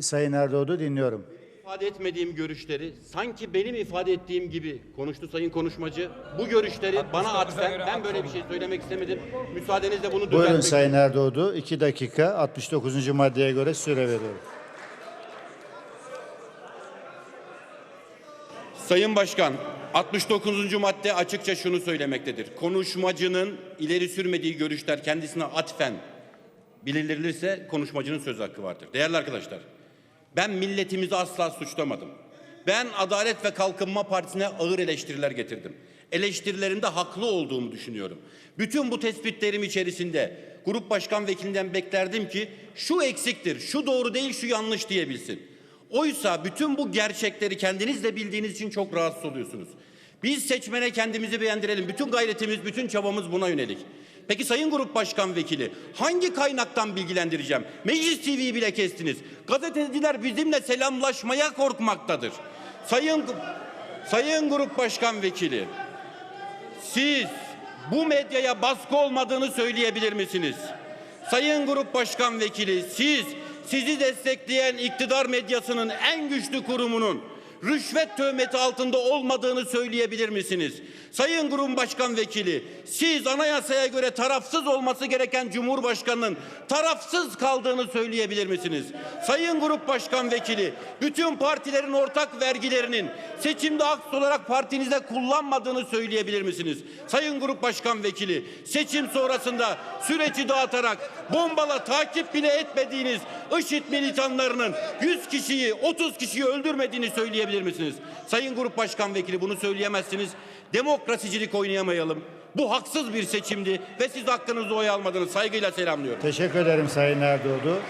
Sayın Erdoğdu dinliyorum. ifade etmediğim görüşleri sanki benim ifade ettiğim gibi konuştu sayın konuşmacı. Bu görüşleri bana atfen ben böyle bir şey söylemek istemedim. Müsaadenizle bunu Buyurun düzeltmek Sayın Erdoğdu. 2 dakika 69. maddeye göre süre veriyorum. Sayın Başkan, 69. madde açıkça şunu söylemektedir. Konuşmacının ileri sürmediği görüşler kendisine atfen bildirilirse konuşmacının söz hakkı vardır. Değerli arkadaşlar, ben milletimizi asla suçlamadım. Ben Adalet ve Kalkınma Partisi'ne ağır eleştiriler getirdim. Eleştirilerinde haklı olduğumu düşünüyorum. Bütün bu tespitlerim içerisinde grup başkan vekilinden beklerdim ki şu eksiktir, şu doğru değil, şu yanlış diyebilsin. Oysa bütün bu gerçekleri kendiniz de bildiğiniz için çok rahatsız oluyorsunuz. Biz seçmene kendimizi beğendirelim. Bütün gayretimiz, bütün çabamız buna yönelik. Peki Sayın Grup Başkan Vekili hangi kaynaktan bilgilendireceğim? Meclis TV'yi bile kestiniz. Gazeteciler bizimle selamlaşmaya korkmaktadır. Sayın Sayın Grup Başkan Vekili siz bu medyaya baskı olmadığını söyleyebilir misiniz? Sayın Grup Başkan Vekili siz sizi destekleyen iktidar medyasının en güçlü kurumunun rüşvet töhmeti altında olmadığını söyleyebilir misiniz? Sayın Grup Başkan Vekili siz anayasaya göre tarafsız olması gereken Cumhurbaşkanının tarafsız kaldığını söyleyebilir misiniz? Sayın Grup Başkan Vekili bütün partilerin ortak vergilerinin seçimde haks olarak partinizde kullanmadığını söyleyebilir misiniz? Sayın Grup Başkan Vekili seçim sonrasında süreci dağıtarak bombala takip bile etmediğiniz IŞİD militanlarının 100 kişiyi 30 kişiyi öldürmediğini söyleyebilir misiniz? Sayın Grup Başkan Vekili bunu söyleyemezsiniz. Demokrasicilik oynayamayalım. Bu haksız bir seçimdi ve siz hakkınızda oy almadınız. Saygıyla selamlıyorum. Teşekkür ederim Sayın Erdoğdu.